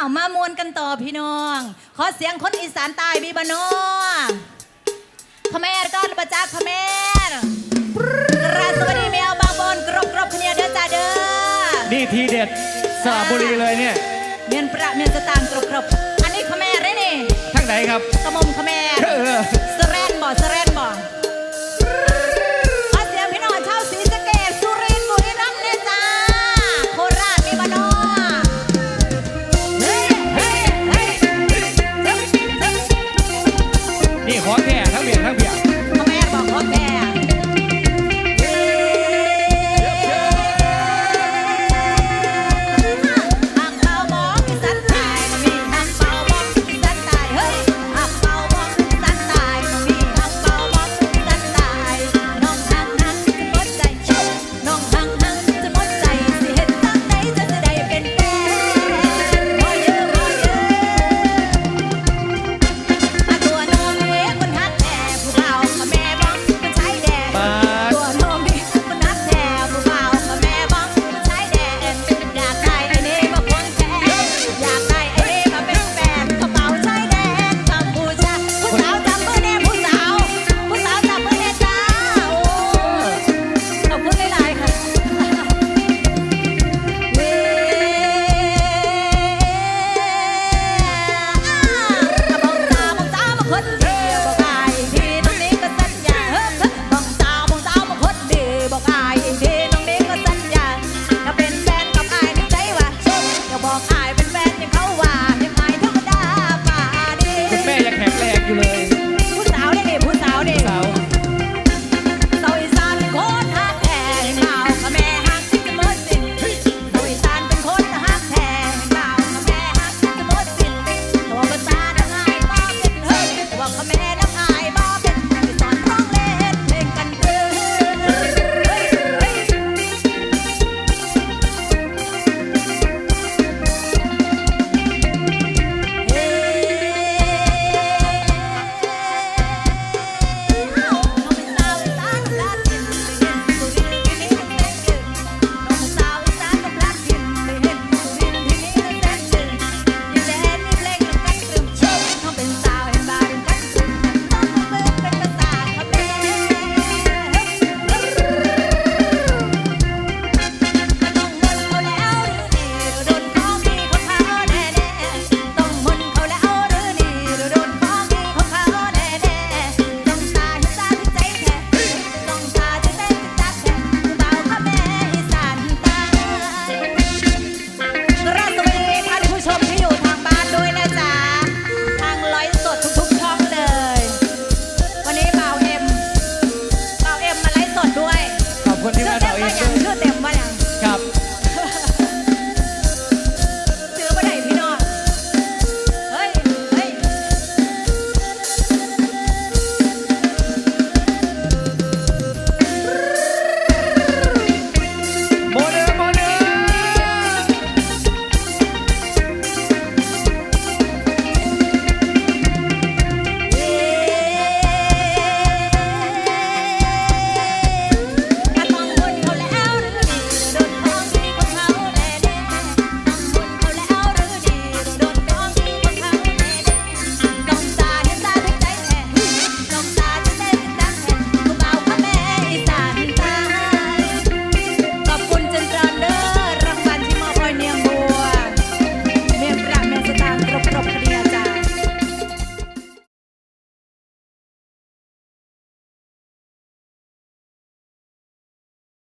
เอามามวนกันต่อพี่น้อง ขอเสียงคนอีสานใต้บีบานอขแมรก้อนประจักษ์ขแมรกราบสวัสดีแมวบางบอนกรบกรบคะเนียเด้อจ้าเด้อนี่ทีเด็ดสระบุรีเลยเนี่ย เมียนประเมียนสตางค์กรบกรบอันนี้ขแมรได้นี่ทั้งไหนครับกระมมขแมรเออ สแรนบ่สแรน Continúa